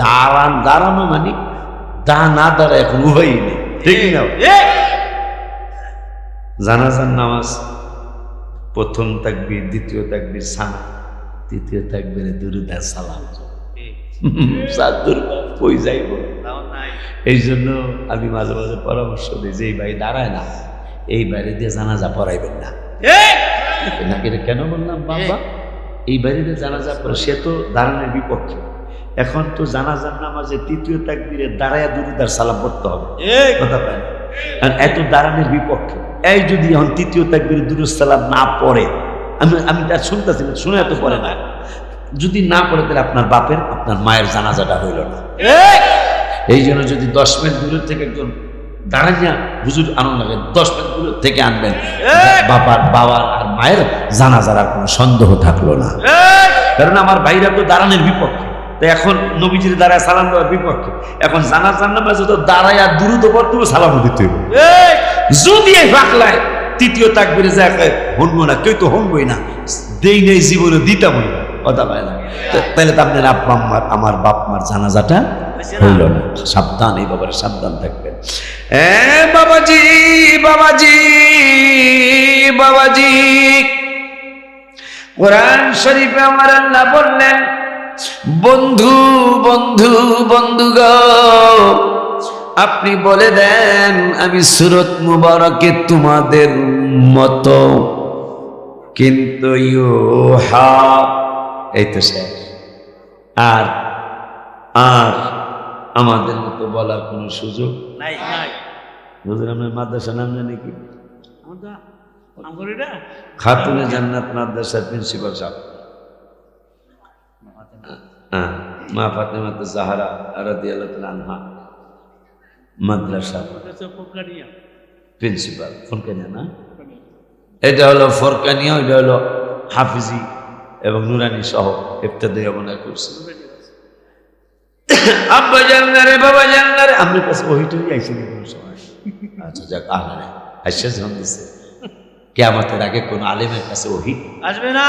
দাঁড়ান দাঁড়ানো মানে দা না দাঁড়া এখন উভয়ই নেই। ঠিক না? জানাজার নামাজ প্রথম তাকবির দ্বিতীয় তাকবির সানা। তৃতীয় তাকবিরে দুরুদা সালাম। কই যাইব? এই জন্য আমি মাঝে মাঝে পরামর্শ দিই যে এই ভাই দাঁড়ায় না এই বাইরে দিয়ে জানাজা পড়াইবেন না। নাকি কেন বললাম বাবা এই বাড়িতে জানাজা পড়ে সে তো দাঁড়ানোর বিপক্ষে। এখন তো জানাজার নামাজে তৃতীয় তাকবিরে দাঁড়ায় দুরুদার সালাম পড়তে হবে। কথা না? আর এত দাঁড়ানোর বিপক্ষে। এই যদি এখন তৃতীয় তাকবিরে দুরুদ সালাম না পড়ে আমি আমি তার শুনতেছি না শুনে এত পড়ে না। যদি না পড়ে তাহলে আপনার বাপের আপনার মায়ের জানাজাটা হইল না। এই জন্য যদি দশ মিনিট দূরের থেকে একজন দাঁড়াইয়া হুজুর আনন্দ লাগে দশ মিনিট দূরের থেকে আনবেন বাবার বাবার আর মায়ের জানাজার আর কোনো সন্দেহ থাকল না। কারণ আমার ভাইরা তো দাঁড়ানোর বিপক্ষে। তো এখন নবীজির দ্বারা সালাম দেওয়ার বিপক্ষে। এখন জানা জানাজার নামাজে তো দাঁড়ায় আর দ্রুত পড়তে সালাম দিতে যদি এই ফাঁকলায় তৃতীয় তাকবিরে যায় হনবো না কেউ তো হনবই না, দেই নেই জীবনে দিতামই না। কথা পায় না। তাহলে তো আপনার আব্বা, আম্মার, আমার বাপ, মার জানাজাটা হইল না। সাবধান, এই বাবার সাবধান থাকবেন। বাবাজি বাবাজি বাবাজি। কোরআন শরীফে আমার আল্লাহ বললেন বন্ধু বন্ধু বন্ধু গো আপনি বলে দেন আমি সুরত মুবারকে তোমাদের মতো। কিন্তু ইউহা এই তো শেষ। আর আর আমাদের মতো বলার কোনো সুযোগ নাই? নাই। বুঝলেন আপনার মাদ্রাসা নাম জানি কি? খাতুনে জান্নাত মাদ্রাসার প্রিন্সিপাল সাহেব হ্যাঁ মা ফাতেমা তো জাহারা তাআলা আনহা। মাদ্রাসা। কাছে প্রিন্সিপাল। ফোনকানিয়া না? এটা হলো ফরকানিয়া ওইটা হলো হাফিজি এবং নুরানি সহ ইফতাদাই অবনয় করছে। আব্বা জান্নারে বাবা জান্নারে আমার কাছে ওহিটই আইসি কোনো সময়। আচ্ছা যাক আলারে আইসা দিছে। কেয়ামতের আগে কোন আলেমের কাছে ওহি? আসবে না।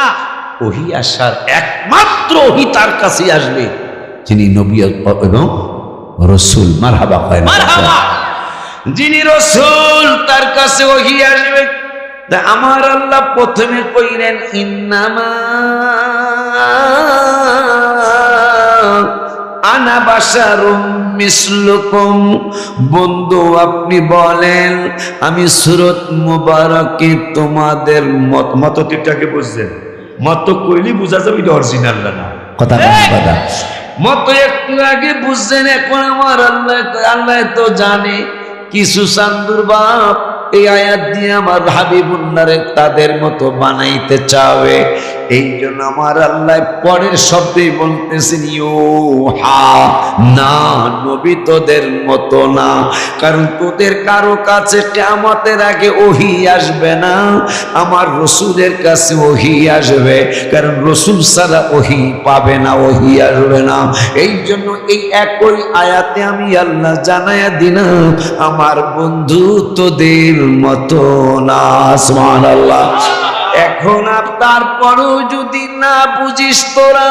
ওহি আসার একমাত্র ওহি তার কাছেই আসবে। যিনি নবী এবং রসুল। মার হাবা হয় যিনি রসুল তার কাছে ওহি আসবে। আমার আল্লাহ প্রথমে কইলেন ইন্নামা আনা বাসারুম মিসলুকুম। বন্ধু আপনি বলেন আমি সুরত মুবারকে তোমাদের মত মত ঠিকঠাকই বুঝছেন? মত কইলি বুঝা যাবে এটা অরিজিনাল না। কথা কথা মত একটু আগে বুঝছেন এখন আমার আল্লাহ আল্লাহ তো জানে। কিছু সান্দুর বাপ এই আয়াত দিয়ে আমার হাবিবুল্লারে তাদের মতো বানাইতে চাবে। এই জন্য আমার আল্লাহ পরের শব্দেই বলতেছেন হা না, নবী তোদের মতো না। কারণ তোদের কারও কাছে কেমতের আগে ওহি আসবে না, আমার রসুলের কাছে ওহি আসবে। কারণ রসুল সারা ওহি পাবে না, ওহি আসবে না। এই জন্য এই একই আয়াতে আমি আল্লাহ জানায়া দিলাম, আমার বন্ধু তোদের মতো না আসমান আল্লাহ এখন আর তারপরও যদি না বুঝিস তোরা,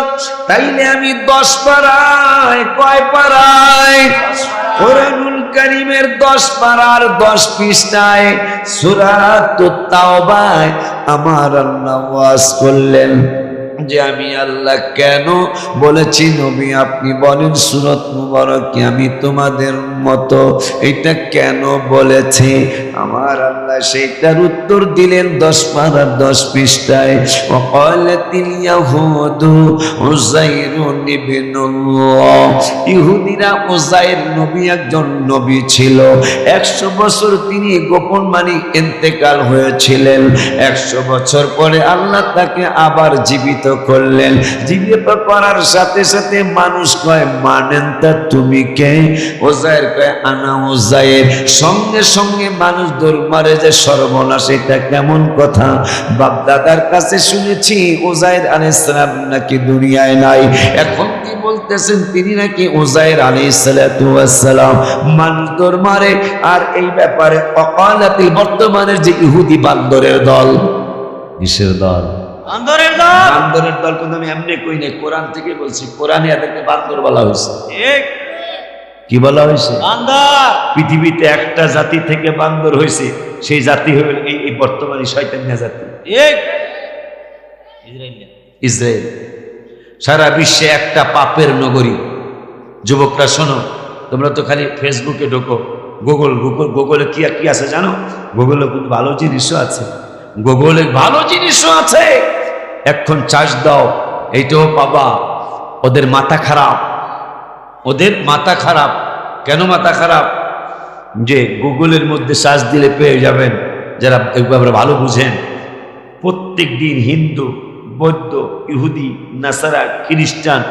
তাইলে আমি দশ পাড়ায়, কয় পাড়ায়? কোরআনুল করিমের দশ পাড়ার দশ পৃষ্ঠায় সুরাত তাওবায় আমার আল্লাহ ওয়াজ করলেন। যে আমি আল্লাহ কেন বলেছি? নবী, আপনি বলেন সুরত মুবারক আমি তোমাদের মতো। এটা কেন বলেছি? আমার আল্লাহ সেইটার উত্তর দিলেন দশ পারার দশ পৃষ্ঠায়। ইহুদিরা উযাইর নবী একজন নবী ছিল। একশো বছর তিনি গোপন মানি ইন্তেকাল হয়েছিলেন। একশো বছর পরে আল্লাহ তাকে আবার জীবিত করলেন। জীবিত করার সাথে সাথে মানুষ কয়, মানেন তা তুমি কে? ওজায়ের কয়, আনা ওজায়ের সঙ্গে সঙ্গে মানুষ দৌড় মারে যে, সর্বনাশ, এটা কেমন কথা? বাপ দাদার কাছে শুনেছি ওজায়ের আলাইসালাম নাকি দুনিয়ায় নাই। এখন কি বলতেছেন, তিনি নাকি ওজায়ের আলাইসালাম মানুষ দৌড় মারে, আর এই ব্যাপারে অকালাতে বর্তমানের যে ইহুদি বান্দরের দল, কিসের দল? বান্দরের দল। বান্দরের দল কিন্তু আমি এমনি কই নাই কোরআন থেকে বলছি কোরআনে এদেরকে বান্দর বলা হয়েছে। ঠিক। কি বলা হয়েছে? বান্দর। পৃথিবীতে একটা জাতি থেকে বান্দর হয়েছে সেই জাতি হল এই এই বর্তমানে শয়তানিয়া জাতি। ঠিক। ইসরায়েলিয়া। ইসরায়েল। সারা বিশ্বে একটা পাপের নগরী। যুবকরা শোনো তোমরা তো খালি ফেসবুকে ঢোকো গুগল গুগল গুগলে কি কি আছে জানো? গুগলে কিন্তু ভালো জিনিসও আছে। গুগলে ভালো জিনিসও আছে। এখন চার্জ দাও, এইটাও পাবা। ওদের মাথা খারাপ। ওদের মাথা খারাপ। কেন মাথা খারাপ? যে গুগলের মধ্যে সার্চ দিলে পেয়ে যাবেন, যারা এগুলো ভালো বুঝেন। প্রত্যেক দিন হিন্দু, বৌদ্ধ, ইহুদি, নাসারা, খ্রিস্টান,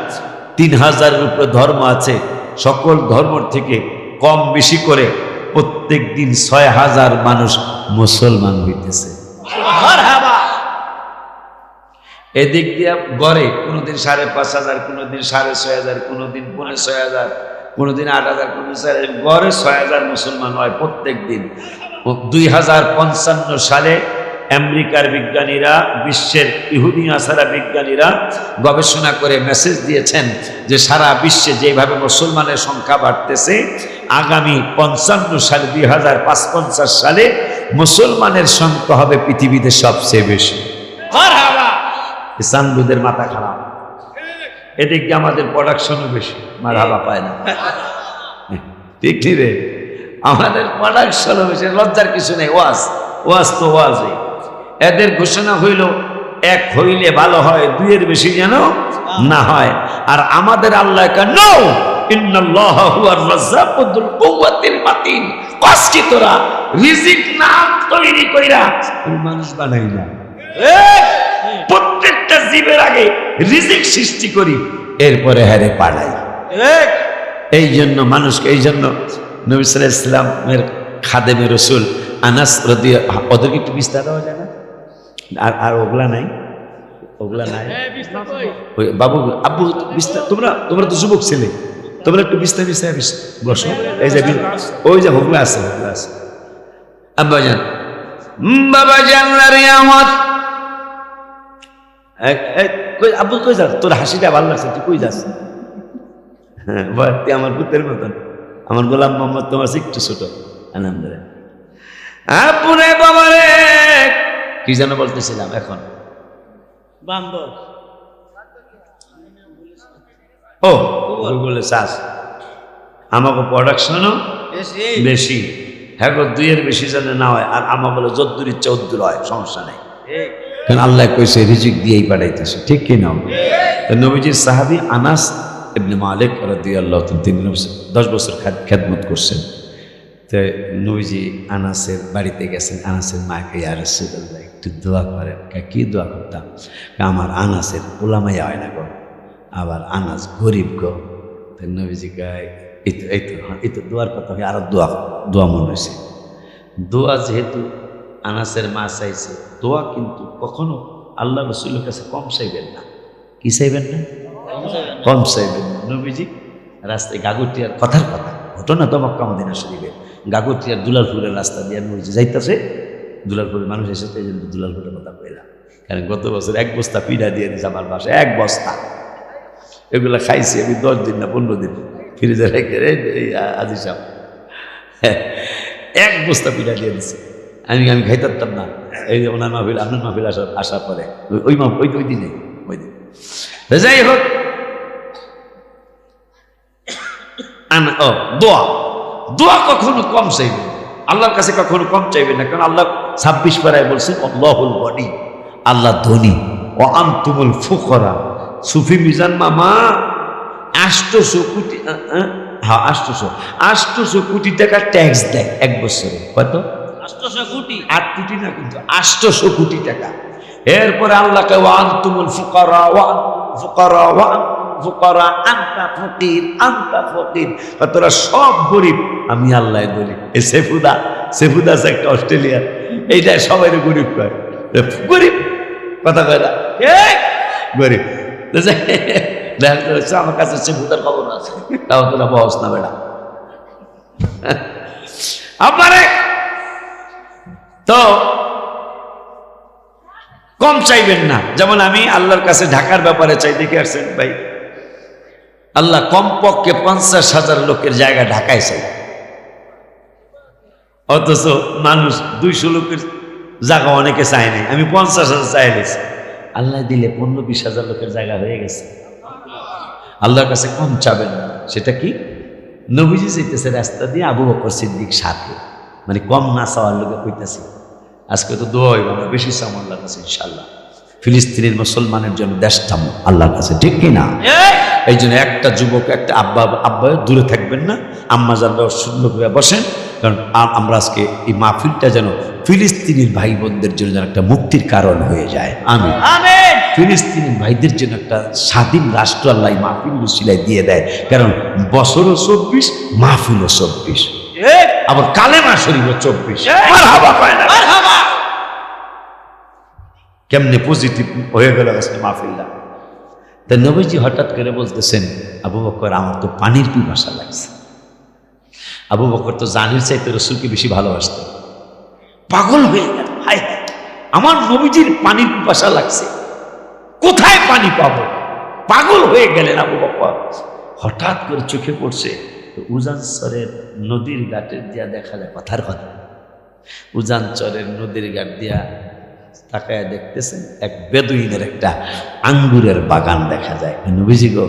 তিন হাজারের উপরে ধর্ম আছে। সকল ধর্ম থেকে কম বেশি করে প্রত্যেক দিন ছয় হাজার মানুষ মুসলমান হইতেছে। এদিক দিয়ে গড়ে কোনোদিন সাড়ে পাঁচ হাজার, কোনোদিন সাড়ে ছয় হাজার, কোনোদিন পনেরো ছয় হাজার, কোনোদিন আট হাজার ছয় হাজার, গড়ে ছয় হাজার মুসলমান হয় প্রত্যেক দিন। দুই হাজার পঞ্চান্ন সালে আমেরিকার বিজ্ঞানীরা, বিশ্বের ইহুদি আসারা বিজ্ঞানীরা গবেষণা করে মেসেজ দিয়েছেন যে সারা বিশ্বে যেভাবে মুসলমানের সংখ্যা বাড়তেছে, আগামী পঞ্চান্ন সালে, দুই হাজার পাঁচ সালে মুসলমানের সংখ্যা হবে পৃথিবীতে সবচেয়ে বেশি। সানবুদের মাথা খারাপ। এদিকে আমাদের প্রোডাকশনও বেশি, মার পায় না। ঠিক রে? আমাদের প্রোডাকশনও বেশি, লজ্জার কিছু নেই, ওয়াজ ওয়াজ তো ওয়াজই। এদের ঘোষণা হইল, এক হইলে ভালো হয়, দুইয়ের বেশি যেন না হয়। আর আমাদের আল্লাহ কেন তোরা রিজিক না তৈরি কইরা মানুষ বানাই না প্রত্যেকটা জীবের আগে রিজিক সৃষ্টি করি এরপরে হারে পাড়াই ঠিক এই জন্য মানুষকে এই জন্য নবী সাল্লাহ ইসলামের খাদেমে রসুল আনাস রদি ওদেরকে একটু বিস্তার দেওয়া যায় না? আর আর ওগুলা নাই? ওগুলা নাই? ওই বাবু আব্বু বিস্তার তোমরা তোমরা তো যুবক ছেলে। তোমরা একটু বিস্তার বিস্তার বসো। এই যে ওই যে হোগলা আছে হোগলা আছে। আব্বা জান। হুম, বাবা কই আব্বু কই যাস? তোর হাসিটা ভালো লাগছে তুই কই যাস? হ্যাঁ বল, তুই আমার পুত্রের মতন। আমার গোলাম মোহাম্মদ তোমার একটু ছোট আনন্দ আব্বু রে বাবা কি যেন বলতেছিলাম এখন? বান্দর ও গুগলে চাষ আমাকে প্রোডাকশনও বেশি? হ্যাঁ দুইয়ের বেশি যেন না হয় আর বলে যদ্দুর ইচ্ছা উদ্দুর হয় সমস্যা নেই। ঠিক। কারণ আল্লাহ কইছে রিজিক দিয়েই পাঠাইতেছে। ঠিক কি না? তো নবীজির সাহাবি আনাস ইবনে মালিক রাদিয়াল্লাহু তাআলা তিনি দশ বছর খাদ- খেদমত করছেন। তো নবীজি আনাসের বাড়িতে গেছেন। আনাসের মাকে আর একটু দোয়া করেন। কি দোয়া করতাম? আমার আনাসের ওলামাই হয় না গো আবার আনাস গরিব গো। তো নবীজি গায় এই তো এই তো হ্যাঁ, এই তো দোয়ার কথা হয় আরও দোয়া দোয়া মনে হয়েছে দোয়া যেহেতু আনাসের মা চাইছে। দোয়া কিন্তু কখনো আল্লাহ রসুলের কাছে কম চাইবেন না। কি চাইবেন না? কম চাইবেন না। নবীজি, রাস্তায় গাগুটিয়ার কথার কথা। ঘটনা তো মক্কা মদিনা শরীফে। গাগুটিয়ার দুলালপুরের রাস্তা দিয়ে নবীজি যাইতেছে। দুলালপুরের মানুষ এসেছে এই জন্য দুলালপুরের কথা কইলাম কারণ গত বছর এক বস্তা পিঠা দিয়ে দিছে আমার বাসায়। এক বস্তা। এগুলো খাইছি আমি দশ দিন না পনেরো দিন। ফ্রিজে রেখে রে এই আজি এক বস্তা পিঠা দিয়ে দিছে। আমি আমি খাইতাম না। এই যে ওনার মাহফিল, আপনার মাহফিল আসার আসার পরে। ওই- মাহ, ওই ওই দিনে, ওই দিন। যাই হোক। দোয়া। দোয়া কখনো কম চাইবে আল্লাহর কাছে কখনো কম চাইবে না। কারণ আল্লাহ ছাব্বিশ পাড়ায় বলছেন, আল্লাহুল বডি আল্লাহ ধনী। ও আন্তুমুল ফুকরা। সুফি মিজান মামা আষ্টশো কোটি হ্যাঁ আষ্টশো আষ্টশো কোটি টাকা ট্যাক্স দেয় এক বছরে। কত? আট কোটি না কিন্তু আষ্টশো কোটি টাকা। এরপরে আল্লাহকে ওয়ান তুমুল ফুকারা ওয়ান ফুকারা ওয়ান ফুকারা আন্তা ফকির আন্তা ফকির। তোরা সব গরিব। আমি আল্লাহ গরিব। এ সেফুদা সেফুদা আছে একটা অস্ট্রেলিয়ার। এইটা সবাই গরিব কয়। গরিব। কথা কয় না? গরিব। দেখা যাচ্ছে আমার কাছে সেফুদার খবর আছে। তাও তোরা বহস না বেড়া আমারে তো কম চাইবেন না। যেমন আমি আল্লাহর কাছে ঢাকার ব্যাপারে চাই, দেখে আসছেন ভাই। আল্লাহ কমপক্ষে পঞ্চাশ হাজার লোকের জায়গা ঢাকায় চাই। অথচ মানুষ দুইশো লোকের জায়গা অনেকে চায় নাই। আমি পঞ্চাশ হাজার চাই নিয়েছি আল্লাহ দিলে পনেরো বিশ হাজার লোকের জায়গা হয়ে গেছে। আল্লাহর কাছে কম চাবেন সেটা কি? নবীজি যেতেছে রাস্তা দিয়ে আবু বকর সিদ্দিক সাথে। মানে কম না চাওয়ার লোকে কইতেছে। আজকে তো দোয়া হইব আমরা বেশি চাম আল্লাহর কাছে ইনশাল্লাহ ফিলিস্তিনের মুসলমানের জন্য দেশ চাম আল্লাহর কাছে ঠিক কিনা এই! জন্য একটা যুবক একটা আব্বা আব্বা দূরে থাকবেন না আম্মা শূন্য করে বসেন কারণ আমরা আজকে এই মাহফিলটা যেন ফিলিস্তিনির ভাই বোনদের জন্য যেন একটা মুক্তির কারণ হয়ে যায়। আমি আমেন! ফিলিস্তিনি ভাইদের জন্য একটা স্বাধীন রাষ্ট্র আল্লাহ মাহফিল সিলাই দিয়ে দেয় কারণ বছরও চব্বিশ মাহফিলও চব্বিশ। আবার কালেমা শরীফও চব্বিশ। কেমনে পজিটিভ হয়ে গেল আজকে মাহফিল্লা তা নবীজি হঠাৎ করে বলতেছেন আবু বকর আমার তো পানির পিপাসা লাগছে। আবু বকর তো জানির চাইতে রসুলকে বেশি ভালোবাসতেন পাগল হয়ে গেল। হায় আমার নবীজির পানির পিপাসা লাগছে। কোথায় পানি পাবো? পাগল হয়ে গেলেন আবু বকর। হঠাৎ করে চোখে পড়ছে উজানসরের নদীর ঘাটের দিয়া দেখা যায় কথার কথা। উজানচরের নদীর ঘাট দিয়া তাকায় দেখতেছেন এক বেদুইনের একটা আঙ্গুরের বাগান দেখা যায়। নবীজি গো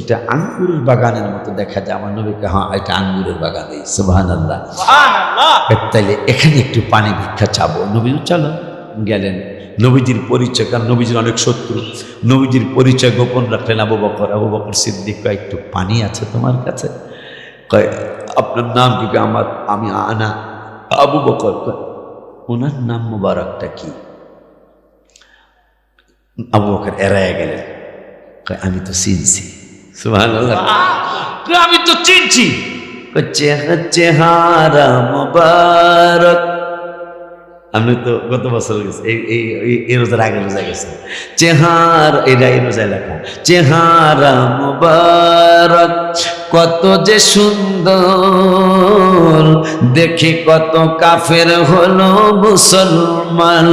এটা আঙ্গুরের বাগানের মতো দেখা যায়। আমার নবীকে হ্যাঁ এটা আঙ্গুরের বাগান এই সুবাহান আল্লাহ তাইলে এখানে একটু পানি ভিক্ষা চাবো। নবী চলো গেলেন। নবীজির পরিচয় কারণ নবীজির অনেক শত্রু। নবীজির পরিচয় গোপন রাখলেন আবু বকর। আবু বকর সিদ্দিক একটু পানি আছে তোমার কাছে? কয় আপনার নাম কি আমার আমি আনা আবু বকর। ওনার নাম মুবারকটা কি? আবু বকর এড়ায় গেলেন। আমি তো চিনছি। আমি তো চিনছি। চেহারা মুবারক। আমি তো গত বছর গেছি এই এই রোজার আগে রোজা গেছে। চেহার এটা এই রোজায় লেখা। চেহারা মুবারক। কত যে সুন্দর। দেখি কত কাফের হলো মুসলমান।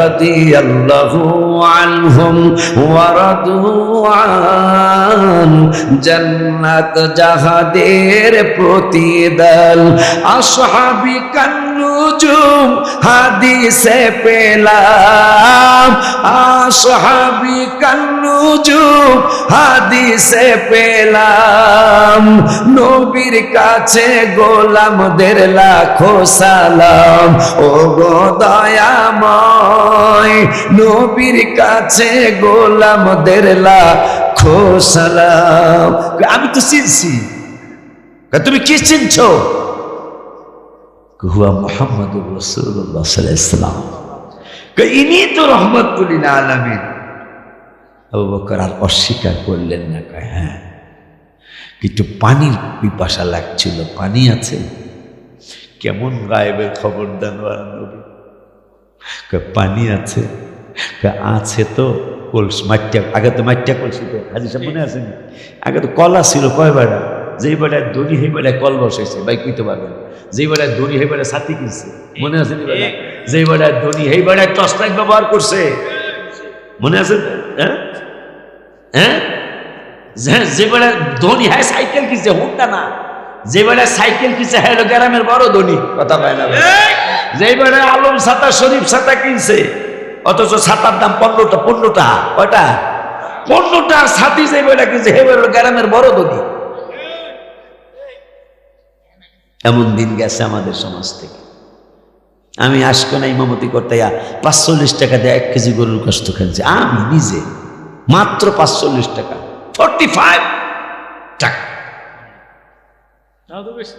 রাদিয়াল্লাহু আনহুম ওয়া রাদু আন। জান্নাত জাহাদের প্রতিদান। আসহাবি কান্নুজুম হাদিসে পেলাম। আসহাবি কান্নুজুম হাদিসে পেলাম। নবীর কাছে গোলামদের লাখো সালাম। ও গো দয়াময়, নবীর কাছে গোলামদের লাখো সালাম। আমি তো চিনছি। তুমি কি চিনছো? হুয়া মোহাম্মদুর রসুল্লাহ সাল্লাম ইনি তো রহমতুল্লিন আলমিন। আবু বকর আর অস্বীকার করলেন না। হ্যাঁ। কিন্তু পানির পিপাসা লাগছিল পানি আছে? কেমন গায়েবের খবর দেন নবী? পানি আছে। আছে তো কলস মাটিয়া আগে তো মাটিয়া কলসি তো হাজি সাহেব মনে আছে? আগে তো কলা ছিল কয় বেড়া? যেই বেড়ায় দড়ি হয়ে বেড়ায় কল বসাইছে ভাই কইতে পারবেন? যেই বেড়ায় দড়ি হয়ে বেড়ায় ছাতি কিনছে মনে আছে যেই বেড়ায় দড়ি এই বেড়ায় টর্চ লাইট ব্যবহার করছে। মনে আছে? হ্যাঁ? হ্যাঁ? যে- যে বেড়ায় ধনী হ্যাঁ সাইকেল কিনছে হুন্ডা না যে বেড়ায় সাইকেল কিনছে হ্যাঁ গ্রামের বড় ধনী কথা পায় না ভাই। যেই আলম ছাতা শরীফ ছাতা কিনছে অথচ ছাতার দাম পনেরোটা পনেরোটা কয়টা? পনেরোটা ছাতি যে বেড়া কিনছে হে গ্রামের বড় ধনী। এমন দিন গেছে আমাদের সমাজ থেকে। আমি আসব না ইমামতি করতে পাঁচচল্লিশ টাকা দিয়ে এক কেজি গরুর কষ্ট খেয়েছি। আমি নিজে মাত্র পাঁচচল্লিশ টাকা। ফোরটি ফাইভ টাকা তাও তো বেশি।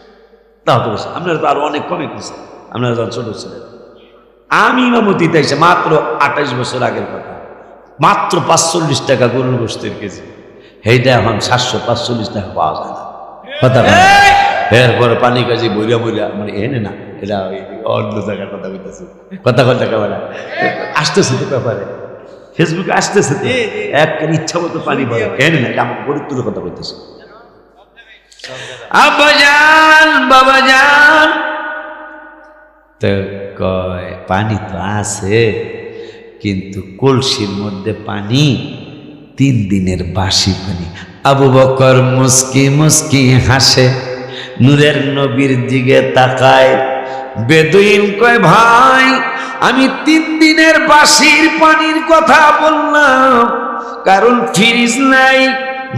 আপনারা তো আরও অনেক কমে কিছু আপনারা যখন ছোট ছিলেন। আমি ইমামতিতে এসে মাত্র আঠাশ বছর আগের কথা। মাত্র পাঁচচল্লিশ টাকা গরুর গোষ্ঠীর কেজি। সেইটা এখন সাতশো পাঁচচল্লিশ টাকা পাওয়া যায় না। কথা। এরপরে পানি কাজে বইরা বইরা মানে এনে না এটা অন্য জায়গার কথা বলতেছে কথা কথা আসতেছে তো ব্যাপারে। ফেসবুকে আসতেছে তো। এক ইচ্ছা মতো পানি ভরে। এনে না আমার গরিবতুর কথা বলতেছে। আব্বাজান বাবাজান তো কয় পানি তো আছে কিন্তু কলসির মধ্যে পানি তিন দিনের বাসি পানি। আবু বকর মুস্কি মুস্কি হাসে নূরের নবীর দিকে তাকায় বেদুইন কয়, ভাই, আমি তিন দিনের বাসির পানির কথা বললাম। কারণ ফ্রিজ নাই,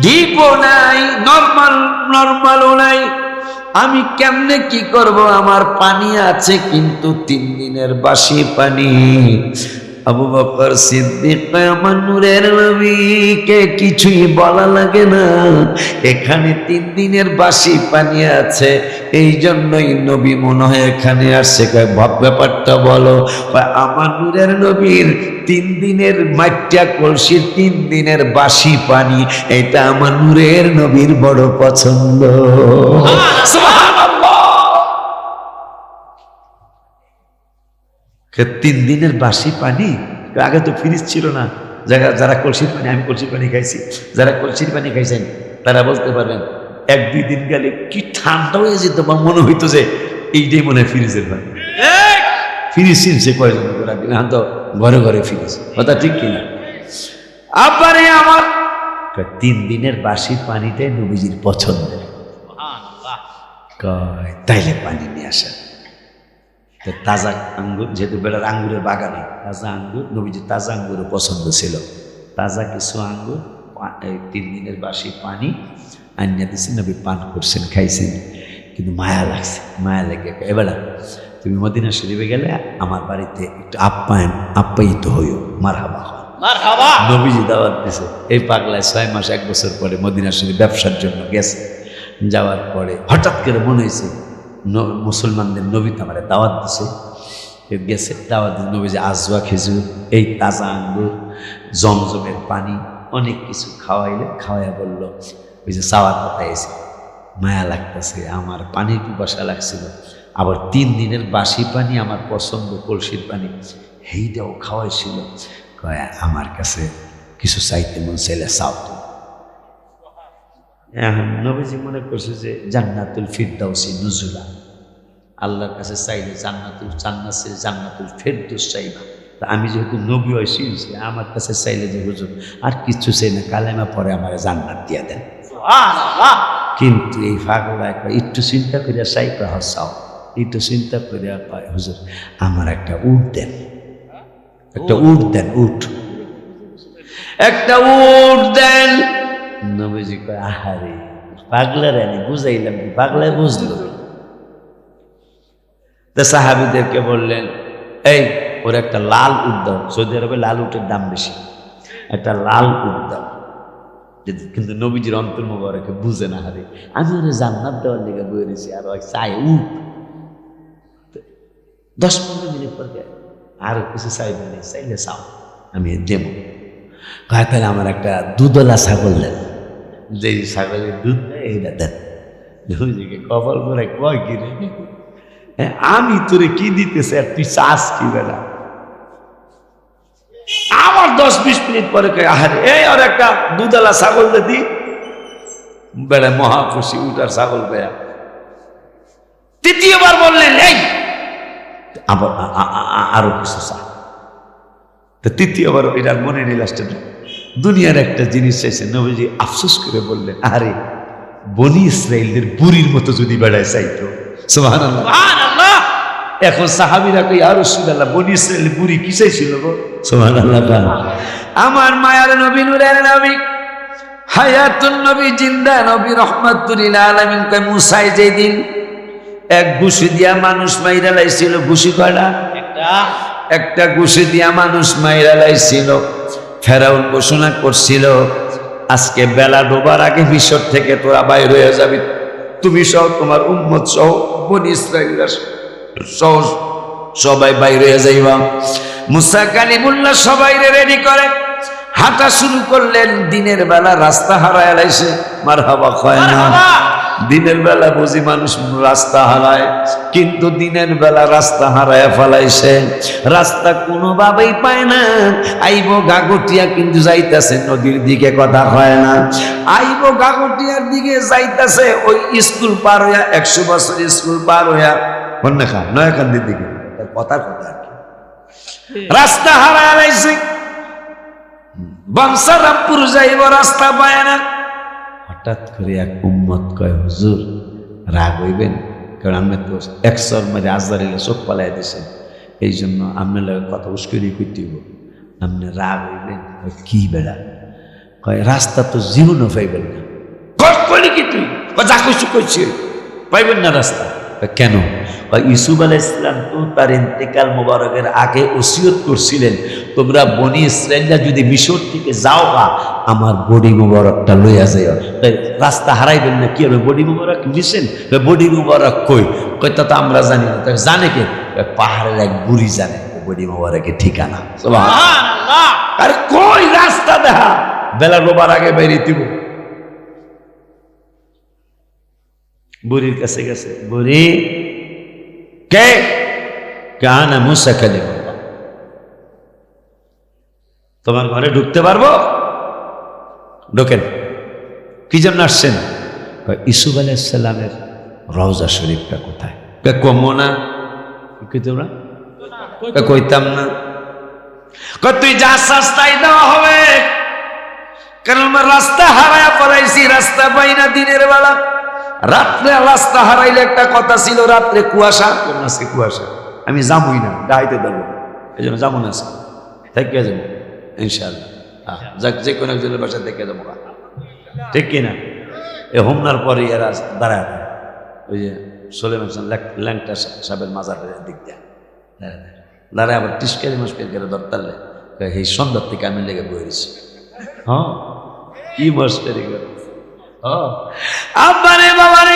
ডিপও নাই, নর্মাল, নর্মালও নাই। আমি কেমনে কি করব? আমার পানি আছে, কিন্তু তিন দিনের বাসি পানি। আবু বকর সিদ্দিক আমার নূরের নবীকে কিছুই বলা লাগে না। এখানে তিন দিনের বাসি পানি আছে এই জন্যই নবী মনে হয় এখানে আসছে। ভাব ব্যাপারটা বলো। আমার নূরের নবীর তিন দিনের মাটিয়া কলসির তিন দিনের বাসি পানি, এটা আমার নূরের নবীর বড় পছন্দ সুবহানাল্লাহ। কে তিন দিনের বাসি পানি? আগে তো ফ্রিজ ছিল না। যারা যারা কলসির পানি আমি কলসির পানি খাইছি। যারা কলসির পানি খাইছেন তারা বলতে পারবেন এক দুই দিন গেলে কি ঠান্ডা হয়ে যেত বা মনে হইতো যে এইটাই মনে হয় ফ্রিজের পানি। ফ্রিজ চিনছে কয়জন এখন তো ঘরে ঘরে ফ্রিজ কথা ঠিক কিনা? আবারে আমার তিন দিনের বাসি পানিটাই নবীজির পছন্দের। কয় তাইলে পানি নিয়ে আসেন। তো তাজা আঙ্গুর যেহেতু বেড়ার আঙ্গুরের বাগানে তাজা আঙ্গুর নবীজি তাজা আঙ্গুরও পছন্দ ছিল। তাজা কিছু আঙ্গুর তিন দিনের বাসি পানি আনিয়া দিছে নবী পান করছেন খাইছেন। কিন্তু মায়া লাগছে মায়া লেগে এবার তুমি মদিনা শরীফে গেলে আমার বাড়িতে একটু আপ্যায়ন আপ্যায়িত হইও। মার হাবা নবীজি দাওয়াত দিছে। এই পাগলায় ছয় মাস এক বছর পরে মদিনা শরীফ ব্যবসার জন্য গেছে। যাওয়ার পরে হঠাৎ করে মনে হয়েছে মুসলমানদের নবী তো দাওয়াত দিছে গেছে, দাওয়াত দিয়ে যে আজওয়া খেজুর, এই তাজা আঙ্গুর, জমজমের পানি, অনেক কিছু খাওয়াইলে, খাওয়াইয়া বলল, ওই যে চাওয়ার কথা এসে মায়া লাগতেছে, আমার পানির পিপাসা লাগছিল, আবার তিন দিনের বাসি পানি, আমার পছন্দ কলসির পানি। সেইটাও খাওয়াইছিল, কয়, আমার কাছে কিছু চাইতে মন চাইলে চাও। এখন নবীজি মনে করছে যে জান্নাতুল ফিরদাউসি নুজুলা। আল্লাহর কাছে চাইলে জান্নাতুল জান্নাতে জান্নাতুল ফেরদৌস চাইবা। তা আমি যেহেতু নবী হয়েছি আমার কাছে চাইলে যে হুজুর আর কিছু চাই না কালেমা পরে আমার জান্নাত দিয়ে দেন। কিন্তু এই ফাগলা একবার একটু চিন্তা করিয়া সাইকা হসাও একটু চিন্তা করিয়া কয় হুজুর আমার একটা উট দেন। একটা উট দেন উট। একটা উট দেন। নবীজি কয়, আহারে পাগলার আমি বুঝাইলাম কি পাগলায় বুঝলো। তো সাহাবিদেরকে বললেন, এই, ওর একটা লাল দাও সৌদি আরবে লাল উটের দাম বেশি, একটা লাল যে- কিন্তু নবীজির অন্তর মোবারকে বুঝে না হারে আমি ওরা জান্নাত দেওয়ার লেগে বয়ে রয়েছি, আর ওই চাই উঠ দশ পনেরো মিনিট পর আরও কিছু চাইবে না চাইলে চাও, আমি দেব। তাহলে আমার একটা দুধলা ছাগল দেন। যে ছাগলের দুধ দেয় এইটা দেন। নবীজিকে কপাল করে কয় কি আমি তোরে কি দিতেছে আর তুই চাস কি বেলা আমার দশ বিশ মিনিট পরে আহারে, এই আর একটা দুধালা ছাগল দিদি বেড়া মহা খুশি উঠার ছাগল বেয়া। তৃতীয়বার বললেন, এই আরও কিছু চা। তৃতীয়বার এটার মনে নিল আসছে না। দুনিয়ার একটা জিনিস চাইছে নবীজি আফসোস করে বললেন আরে বনি ইসরায়েলদের বুড়ির মতো যদি বেড়ায় চাইতো সুবহানাল্লাহ। এখন সাহাবিরা কই আর রসুল্লাহ বনি ইসরায়েল বুড়ি কি চাইছিল গো? সোহান গান। আমার মায়ার নবী নুরের নবী হায়াতুন নবী জিন্দা নবী রহমাতুল আলামিন কয় মুসাই যেদিন এক ঘুষি দিয়া মানুষ মাইরা লাইছিল ঘুষি কয়টা? একটা। একটা ঘুষি দিয়া মানুষ মাইরা লাইছিল। ফেরাউন ঘোষণা করছিল, আজকে বেলা ডোবার আগে মিশর থেকে তোরা বাইর হয়ে যাবি। তুমি সহ তোমার উম্মত সহ বনি ইসরায়েলরা সহ সবাই বাইর হয়ে যাইবা। মুসা কালিমুল্লাহ সবাই রেডি করে। হাঁটা শুরু করলেন, দিনের বেলা রাস্তা হারায় লাইছে। মার হাবা হয় না দিনের বেলা বুঝি মানুষ রাস্তা হারায় কিন্তু দিনের বেলা রাস্তা হারায় ফেলাইছে। রাস্তা কোনোভাবেই পায় না। আইব গাগটিয়া কিন্তু যাইতেছে নদীর দিকে কথা হয় না। আইব গাগটিয়ার দিকে যাইতেছে ওই স্কুল পার হইয়া একশো বছর স্কুল পার হইয়া কন্যা খান নয়া কান্দির দিকে কথার কথা রাস্তা হারায় বংশারামপুর যাইব রাস্তা পায় না। হঠাৎ করে এক উম্মত কয়, হুজুর, রাগ হইবেন? কারণ আমি তো একশোর মাঝে আজদারিলে চোখ পালাই দিছেন এই জন্য আপনার লাগে কথা উস্করি করতে আপনি রাগ হইবেন? কি বেড়া? কয়, রাস্তা তো জীবনও পাইবেন না। কয় কি তুই? যা কিছু কইছি। পাইবেন না রাস্তা। কেন? ইসুফ আলাহ ইসলাম তো তার ইন্তেকাল মোবারকের আগে ওসিয়ত করছিলেন। তোমরা বনি ইসরায়েলরা যদি মিশর থেকে যাও বা আমার বডি মুবারকটা লইয়া তাই রাস্তা হারাইবেন না কি হবে? বডি মুবারক মিশেন? বডি মুবারক কই? কই তা তো আমরা জানি না। তাই জানে কে? পাহাড়ের এক বুড়ি জানে বডি মুবারকের ঠিকানা। কই রাস্তা দেখা বেলা ডোবার আগে বেরিয়ে দিব। বুড়ির কাছে গেছে বুড়ি কে? কানা মুসা কালিম তোমার ঘরে ঢুকতে পারব? ঢোকেন। কি জন্য আসছেন? ইসুফ আলাইসাল্লামের রওজা শরীফটা কোথায়? কমো না। কি তোমরা? কইতাম না। তুই যা সস্তাই দেওয়া হবে। কারণ আমার রাস্তা হারায় পড়াইছি রাস্তা পাই না দিনের বেলা। রাত্রে রাস্তা হারাইলে একটা কথা ছিল, রাত্রে কুয়াশা। কেমন আছে কুয়াশা? আমি যাবই না ডাইতে দেবো এই জন্য যাব না থেকে যাব ইনশাল্লাহ যাক, যে কোনো একজনের বাসা থেকে যাব। ঠিক কিনা এ হোমনার পরে এরা দাঁড়ায় ওই যে সোলেম ল্যাংটা সাহেবের মাজারের দিক দিয়ে। দাঁড়ায় আবার টিসকারি মুশকিল করে ধরতালে। সন্ধ্যার থেকে আমি লেগে বইছি হ্যাঁ? কি মস্করি করে? আব্বারে বাবারে।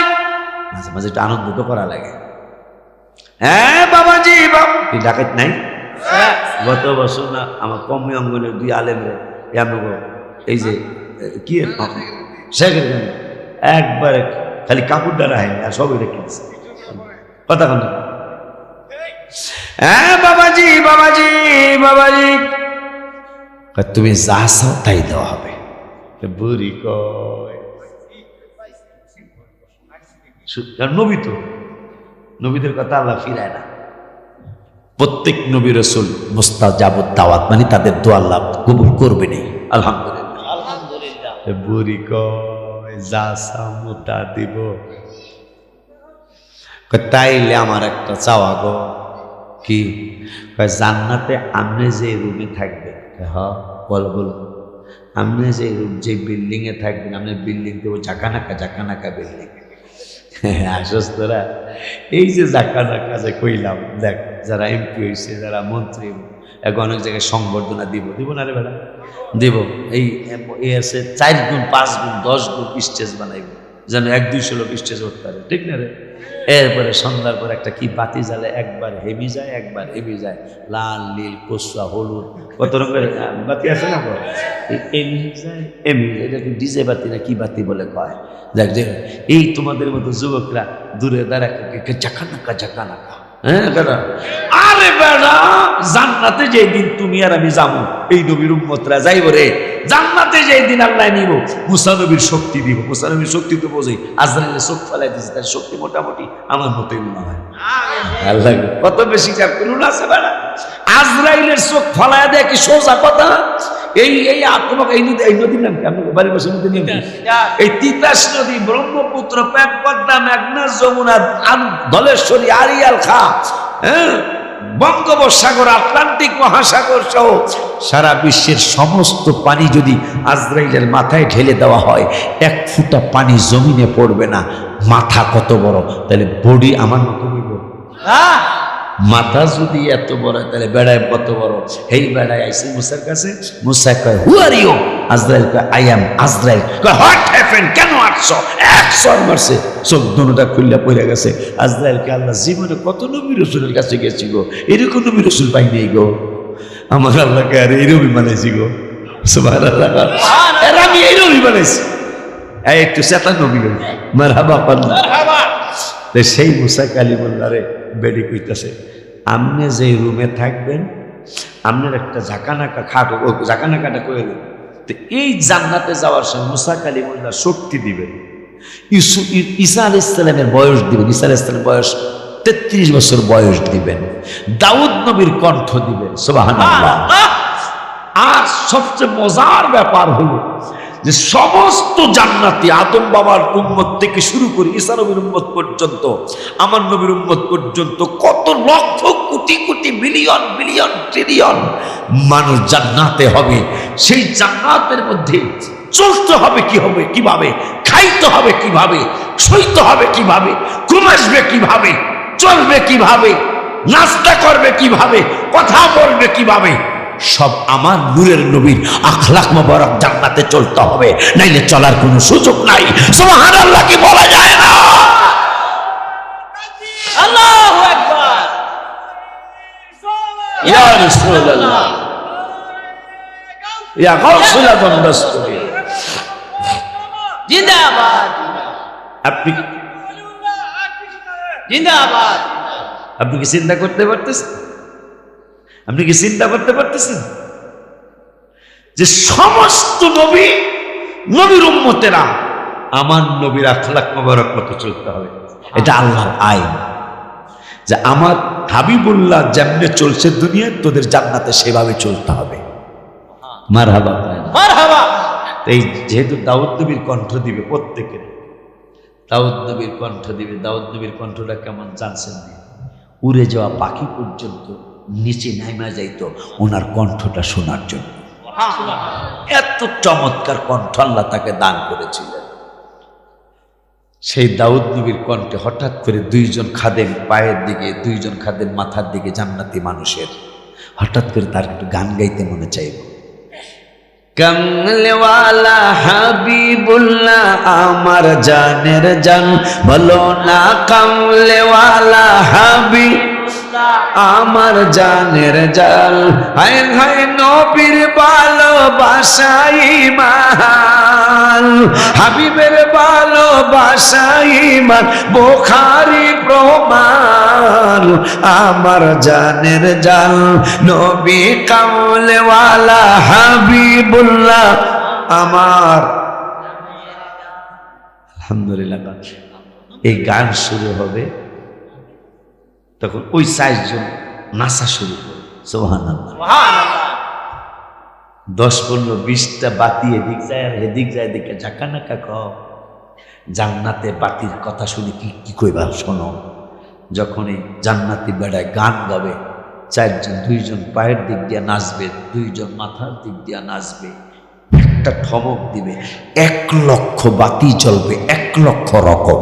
মাঝে মাঝে একটু আনন্দ তো করা লাগে। হ্যাঁ বাবাজি বাবা তুই ডাকাত নাই? গত বছর না আমার কমি অঙ্গনের দুই আলেমরে এই যে কি শেখের একবারে খালি কাপড় দ্বারা হয়নি আর সবই রেখে কথা কন হ্যাঁ বাবাজি বাবাজি বাবাজি। তুমি যা চাও তাই দেওয়া হবে। বুড়ি কয় নবী তো। নবীদের কথা আল্লাহ ফিরায় না। প্রত্যেক নবী রসুল মুস্তা যাবত দাওয়াত মানে তাদের দোয়া আল্লাহ কবুল করবে নেই। আলহামদুলিল্লাহ। আলহামদুলিল্লাহ। এ বুড়ি কয় যা চাও তা দিব। তাইলে আমার একটা চাওয়া গো। কি? জান্নাতে আপনি যে রুমে থাকবেন হ বল বল। আপনি যে রুম যে বিল্ডিং এ থাকবেন আপনি বিল্ডিং দেবো ঝাঁকানাকা ঝাঁকানাকা বিল্ডিং। আসস তোরা। এই যে জাকানাকা যে কইলাম, দেখ, যারা এমপি হয়েছে যারা মন্ত্রী, এখন অনেক জায়গায় সংবর্ধনা দিব। দিব না রে বেলা দিব। এই এ আছে চার গুণ, পাঁচ গুণ, দশ গুণ স্টেজ বানাইব। যেন এক দুইশো লোক স্টেজ করতে পারে। ঠিক না রে? এরপরে সন্ধ্যার পর একটা কি বাতি জ্বালে, একবার হেমি যায়, একবার হেবি যায়। লাল, নীল কসুয়া হলুদ, কত রকমের বাতি আছে না এমনি যায় এমি যায়। এটা কি ডিজে বাতি না কি বাতি বলে কয়? দেখ এই তোমাদের মতো যুবকরা দূরে দাঁড়া চাকা নাকা চাকা নাকা হ্যাঁ? বেড়া আরে বেড়া জান্নাতে যেই দিন তুমি আর আমি যাব এই নবীর উম্মতরা যাইব রে। জান্নাতে যেই দিন আল্লাহ নিব মুসানবীর শক্তি দিব। মুসানবীর শক্তি তো বোঝই আজরাইলের চোখ ফেলাই দিয়েছে তার শক্তি মোটামুটি আমার মতোই মনে হয়। আল্লাহ। কত বেশি চাপ করুন আছে বেড়া? আজরাইলের চোখ ফলায় দেয় কি সোজা কথা? এই এই আ- তোমাকে এই নদী এই নদীর নাম কি? আপনার বাড়ির পাশে নদীর নাম এই তিতাস নদী ব্রহ্মপুত্র প্যাক মেঘনা যমুনা ধলেশ্বরী আরিয়াল খা হ্যাঁ? বঙ্গোপসাগর আটলান্টিক মহাসাগর সহ সারা বিশ্বের সমস্ত পানি যদি আজরাইলের মাথায় ঢেলে দেওয়া হয় এক ফুটা পানি জমিনে পড়বে না। মাথা কত বড়? তাহলে বডি আমার মতো হ্যাঁ। মাথা যদি এত বড় হয়, তাহলে বেড়ায় কত বড়? এই বেড়ায় আইসি মুসার কাছে? মুসা কয় হু আর ইউ আজরাইল কয় আই এম আজরাইল। কয় হোয়াট হ্যাপেন কেন আটশো একশো মারছে। চোখ দুটা খুললে পড়ে গেছে। আজরাইলকে আল্লাহ জীবনে কত নবী রসুলের কাছে গেছি গো। এরকম নবী রসুল পাই নেই গো। আমার আল্লাহকে আর এইরকমই বানাইছি গো। সুবহানাল্লাহ। এর আমি এইরকমই বানাইছি। এই একটু চেতন নবী মারহাবা পাল্লা মারহাবা। তো সেই মুসা কালিমুল্লারে বেডি কইতেছে আপনি যে রুমে থাকবেন আপনার একটা ঝাঁকানাকা খাট ও ঝাঁকানাকাটা করে দেন। তো এই জান্নাতে যাওয়ার সময় মুসা কালিমুল্লাহ শক্তি দিবেন। ইসু ঈসা আল ইসলামের বয়স দিবেন ঈসা আল ইসলামের বয়স তেত্রিশ বছর বয়স দিবেন। দাউদ নবীর কণ্ঠ দিবেন সুবহানাল্লাহ। আর সবচেয়ে মজার ব্যাপার হলো যে সমস্ত জান্নাতি আদম বাবার উম্মত থেকে শুরু করে ঈসা নবীর উম্মত পর্যন্ত, আমার নবীর উম্মত পর্যন্ত কত lakh crore crore million, billion, trillion মানুষ জান্নাতে হবে। সেই জান্নাতের মধ্যে চলতে হবে কি হবে, কীভাবে? খাইতে হবে কীভাবে? সইতে হবে কীভাবে? ঘুম আসবে কীভাবে? চলবে কীভাবে? নাস্তা করবে কীভাবে? কথা বলবে কীভাবে? সব আমার নূরের নবীর আখলাক মোবারক জান্নাতে চলতে হবে। নাইলে চলার কোনো সুযোগ নাই। সুবহানাল্লাহ কি বলা যায় না? আল্লাহু আকবার। ইয়া রাসূলুল্লাহ। ইয়া গাউসুল আজম দস্তগীর জিন্দাবাদ। আপনি জিন্দাবাদ। আপনি কি চিন্তা করতে পারতেছেন? আপনি কি চিন্তা করতে পারতেছেন? যে সমস্ত নবী নবীর উম্মতেরা আমার নবীর আখলাক মোবারক মতো চলতে হবে। এটা আল্লাহর আইন। যে আমার হাবিবুল্লাহ যেমনে চলছে দুনিয়ায় তোদের জান্নাতে সেভাবে চলতে হবে। মার হাবা মারহাবা এই যেহেতু দাউদ নবীর কণ্ঠ দিবে প্রত্যেকের দাউদ নবীর কণ্ঠ দিবে দাউদ নবীর কণ্ঠটা কেমন জানছেন? উড়ে যাওয়া পাখি পর্যন্ত নিচে নাইমা যাইত, ওনার কণ্ঠটা শোনার জন্য। এত চমৎকার কণ্ঠ আল্লাহ তাকে দান করেছিলেন। সেই দাউদ নবীর কণ্ঠে হঠাৎ করে দুইজন খাদেম পায়ের দিকে, দুইজন খাদেম মাথার দিকে জান্নাতি মানুষের, হঠাৎ করে তার একটু গান গাইতে মনে চাইব কমলেওয়ালা হাবিবুল্লাহ, আমার জানের জান, বলো না কমলেওয়ালা হাবি আমার জানের জাল। হায় হায় নবীর ভালোবাসাই মাল। হাবিবের ভালোবাসাই মাল, বোখারি প্রমাণ। আমার জানের জাল, নবী কামলেওয়ালা হাবিবুল্লাহ আমার। আলহামদুলিল্লাহ এই গান শুরু হবে। তখন ওই চারজন নাচা শুরু করে। সোহান দশ পনেরো বিশটা বাতি এদিক যায় আর এদিক যায় এদিকে ঝাঁকা নাকা ক জান্নাতে বাতির কথা শুনে কি কি কইবা শোনো? যখন এই জান্নাতি বেড়ায় গান গাবে চারজন দুইজন পায়ের দিক দিয়ে নাচবে দুইজন মাথার দিক দিয়ে নাচবে একটা ঠমক দিবে এক লক্ষ বাতি জ্বলবে এক লক্ষ রকম।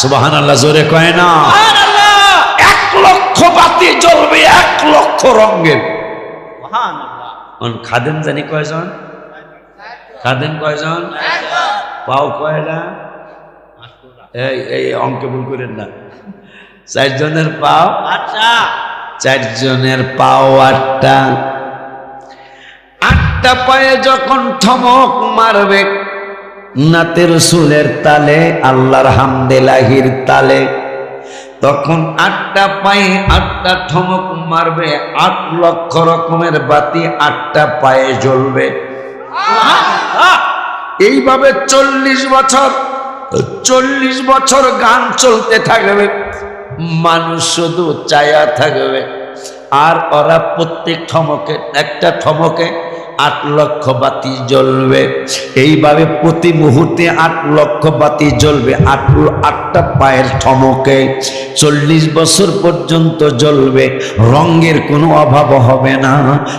সুবাহান আল্লাহ জোরে কয় না। এক লক্ষ বাতি জ্বলবে এক লক্ষ রঙের। খাদেম জানি কয়জন? খাদেম কয়জন? পাও কয়টা এই এই অঙ্কে ভুল করেন না। চারজনের পাও? আচ্ছা চারজনের পাও আটটা। আটটা পায়ে যখন ঠমক মারবে নাতের সুলের তালে, আল্লাহর হামদেলাহির তালে। তখন আটটা পায়ে আটটা ঠমক মারবে, আট লক্ষ রকমের বাতি আটটা পায়ে জ্বলবে। এইভাবে চল্লিশ বছর চল্লিশ বছর গান চলতে থাকবে। মানুষ শুধু চায়া থাকবে। আর ওরা প্রত্যেক ঠমকে একটা ঠমকে আট লক্ষ বাতি জ্বলবে। এইভাবে প্রতি মুহূর্তে আট লক্ষ বাতি জ্বলবে। আট আটটা পায়ের ঠমকে। চল্লিশ বছর পর্যন্ত জ্বলবে। রঙের কোনো অভাব হবে না।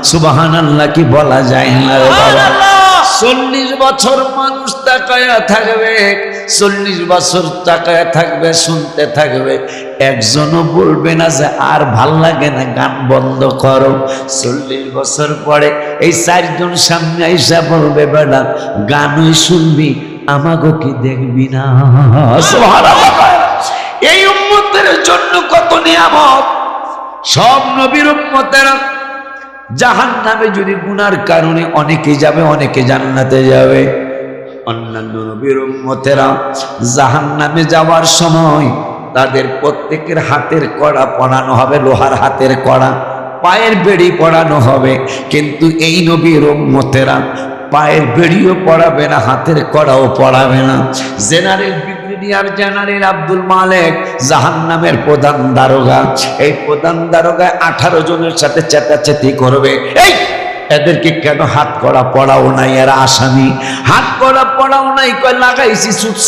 সুবাহান আল্লাহ কি বলা যায় না চল্লিশ বছর মানুষ তাকায়া থাকবে। চল্লিশ বছর তাকায়া থাকবে শুনতে থাকবে। একজনও বলবে না যে আর ভালো লাগে না, গান বন্ধ করো। চল্লিশ বছর পরে এই চারজন সামনে আইসা বলবে বেড়া গানই শুনবি, আমাগো কি দেখবি না। এই উম্মতের জন্য কত নিয়ামত। সব নবীর উম্মতেরা জাহান নামে যদি গুনার কারণে অনেকে যাবে, অনেকে জান্নাতে যাবে। অন্যান্য নবীর উম্মতেরা জাহান নামে যাওয়ার সময় তাদের প্রত্যেকের হাতের কড়া পড়ানো হবে, লোহার হাতের কড়া, পায়ের বেড়ি পড়ানো হবে। কিন্তু এই নবীর উম্মতেরা পায়ের বেড়িও পড়াবে না, হাতের কড়াও পড়াবে না। General brigadier general Abdul Malek জাহান্নামের প্রধান দারোগা। এই প্রধান দারোগায় আঠারো জনের সাথে চেতাচেতি করবে। এই, এদেরকে কেন হাত করা পড়াও নাই? এরা আসামি। হাত করা পড়াও নাই, কয় লাগাইছি